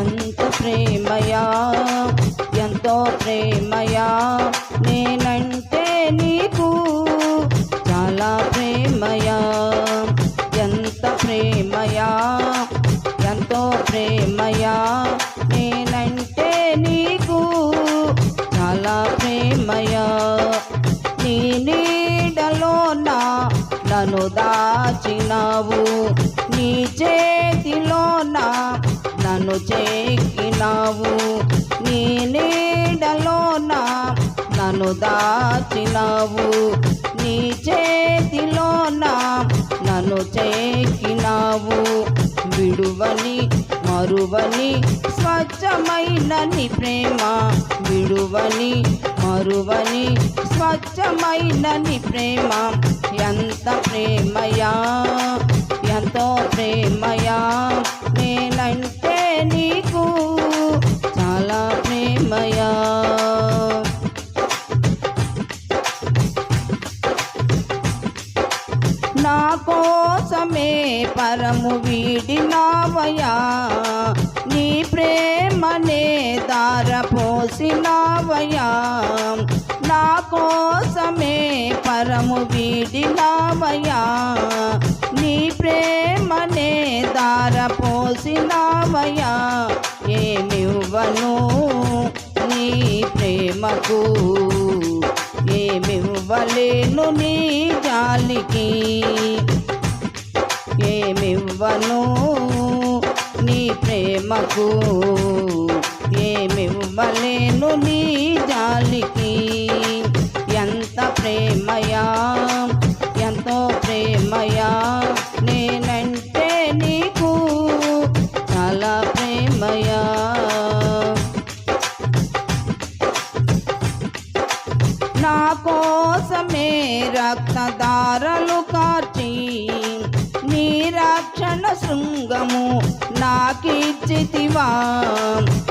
ఎంత ప్రేమయా ఎంతో ప్రేమయా నేనంటే నీకు చాలా ప్రేమయా ఎంత ప్రేమయా ఎంతో ప్రేమయా నేనంటే నీకు చాలా ప్రేమయా. నీ నీడలోన నన్ను దాచినావు నీ చేతిలో నన్ను చేకినావు. నీ నీడలోన నన్ను దాచినావు. నీ చేతిలోన నన్ను చేకినావు. విడువని మరువని స్వచ్ఛమైన నీ ప్రేమ. విడువని మరువని స్వచ్ఛమైన నీ ప్రేమ. ఎంత ప్రేమయా ఎంతో ప్రేమ. పరము వీడినావయా నీ ప్రేమనే దారపోసినావయా నా కోసమే పరము వీడినావయా నీ ప్రేమనే దారపోసినావయా ఏమివ్వను నీ ప్రేమకు? ఏమివ్వలేను నీ జాలికి? ఏమివ్వను నీ ప్రేమకు. ఏమివ్వలేను నీ జాలికి. ఎంత ప్రేమయా ఎంతో ప్రేమయా నేనంటే నీకు చాలా ప్రేమయా. నా కోసమే రక్తదారలు కార్చి శృంగము నాకిచ్చితివా.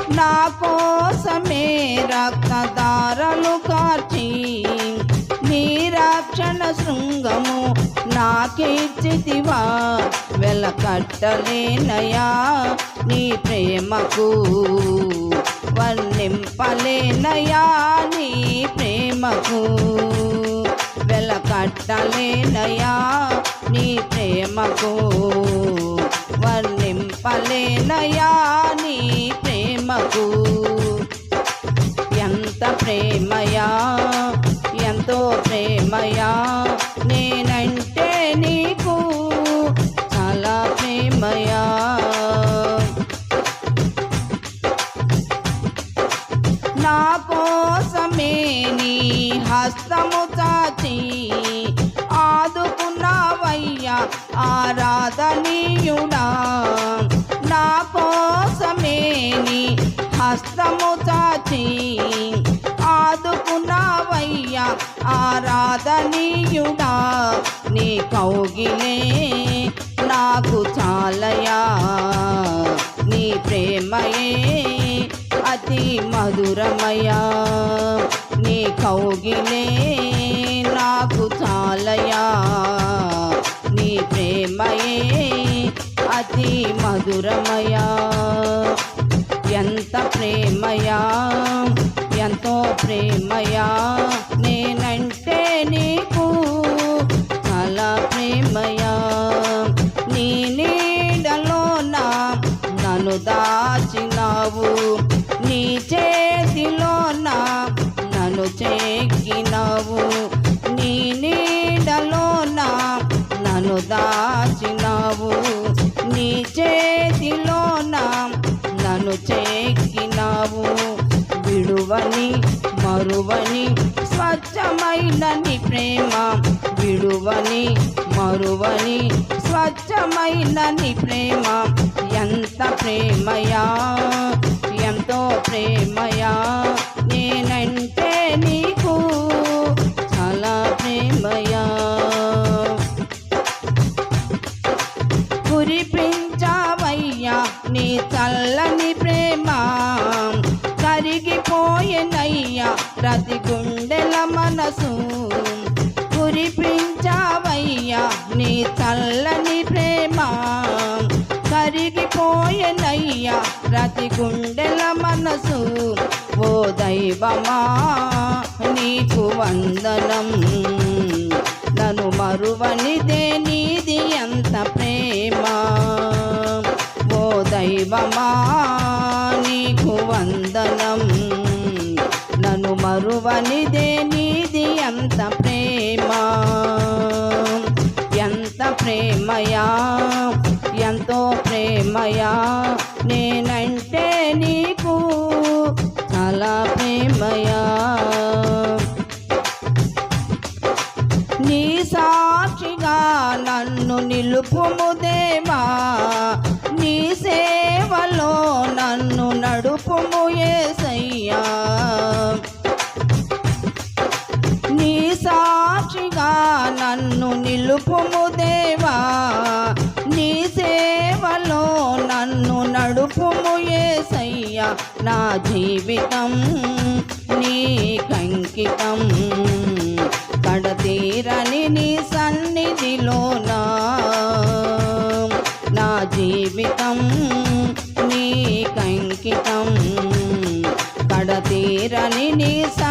నా కోసమే రక్తదారలు కార్చి. నీ రక్షణ శృంగము నాకిచ్చితివా. వెలకట్టలేనయా నీ ప్రేమకు. వర్ణింపలేనయా నీ ప్రేమకు. వెలకట్టలేనయా నీ ప్రేమకు. వర్ణింపలేనయా నీ ప్రేమకు? ఎంత ప్రేమయా ఎంతో ప్రేమయా నేనంటే నీకు చాలా ప్రేమయా? నా కోసమే నీ హస్తము చాచి ఆదుకున్నావయ్యా ఆర ఆరాధనీయుడా నీ కౌగిలే నాకు చాలయా? నీ ప్రేమయే అతి మధురమయా? నీ కౌగిలే నాకు చాలయా? నీ ప్రేమయే అతి మధురమయా? ఎంత ప్రేమయా ఎంతో ప్రేమయా? నన్ను చెక్కినావు. నీ నీడలోన నన్ను దాచినావు. నీ చేతిలోన నన్ను చెక్కినావు. విడువని మరువని స్వచ్ఛమైన నీ ప్రేమ. విడువని మరువని స్వచ్ఛమైన నీ ప్రేమ. ఎంత ప్రేమయా ఎంతో ప్రేమయా. కరిగిపోయేనయ్యా ప్రతి గుండెల మనసు కురిపించావయ్యా నీ చల్లని ప్రేమ కరిగిపోయేనయ్యా చెదిరిపోయేనయ్యా ప్రతి గుండెల మనసు ఓ దైవమా నీకు వందనం. నన్ను మరువనిదే నీది ఎంత ప్రేమ. ఓ దైవమా నీకు వందనం. మరువనిదే నీది ఎంత ప్రేమ? ఎంత ప్రేమయా? ఎంతో ప్రేమయా? నేనంటే నీకు చాలా ప్రేమయా? నీ సాక్షిగా నన్ను నిలుపుము నడుపుము దేవా నీ సేవలో నన్ను నడుపుము ఏసయ్యా. నా జీవితం నీ కంకితం. కడతీరని నీ సన్నిధిలోన? నా జీవితం నీ కంకితం. కడతీరని నీ స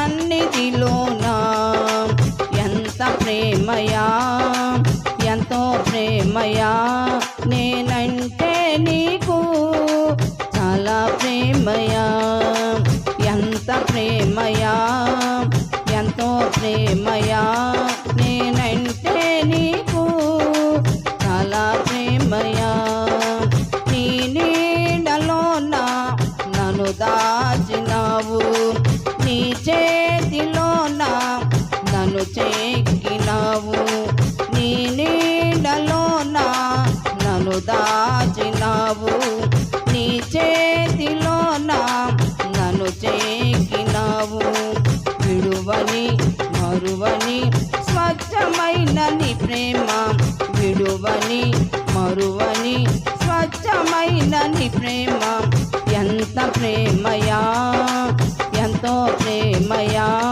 ప్రేమయా నేనంటే నీకు చాలా ప్రేమయా ఎంత ప్రేమయా ఎంతో ప్రేమయా నేనంటే నీకు చాలా ప్రేమయా దాచినావు. నీ చేతిలో నా నన్ను చేకినావు. విడువని మరువని స్వచ్ఛమైన నీ ప్రేమ. విడువని మరువని స్వచ్ఛమైన నీ ప్రేమ. ఎంత ప్రేమయా ఎంతో ప్రేమయా.